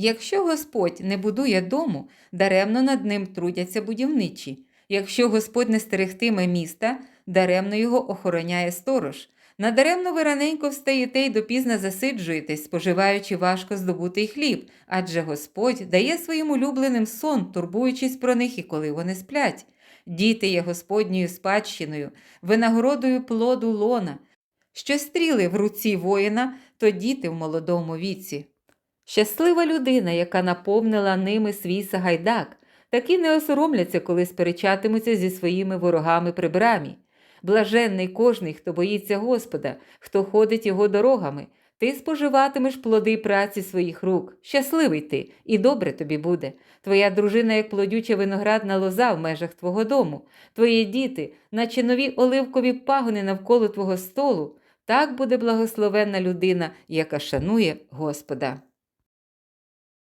Якщо Господь не будує дому, даремно над ним трудяться будівничі. Якщо Господь не стерегтиме міста, даремно його охороняє сторож. Надаремно ви раненько встаєте й допізно засиджуєтесь, споживаючи важко здобутий хліб, адже Господь дає своїм улюбленим сон, турбуючись про них і коли вони сплять. Діти є Господньою спадщиною, винагородою плоду лона. Що стріли в руці воїна, то діти в молодому віці. Щаслива людина, яка наповнила ними свій сагайдак, такі не осоромляться, коли сперечатимуться зі своїми ворогами при брамі. Блаженний кожний, хто боїться Господа, хто ходить його дорогами. Ти споживатимеш плоди праці своїх рук. Щасливий ти, і добре тобі буде. Твоя дружина, як плодюча виноградна лоза в межах твого дому, твої діти, наче нові оливкові пагони навколо твого столу. Так буде благословенна людина, яка шанує Господа.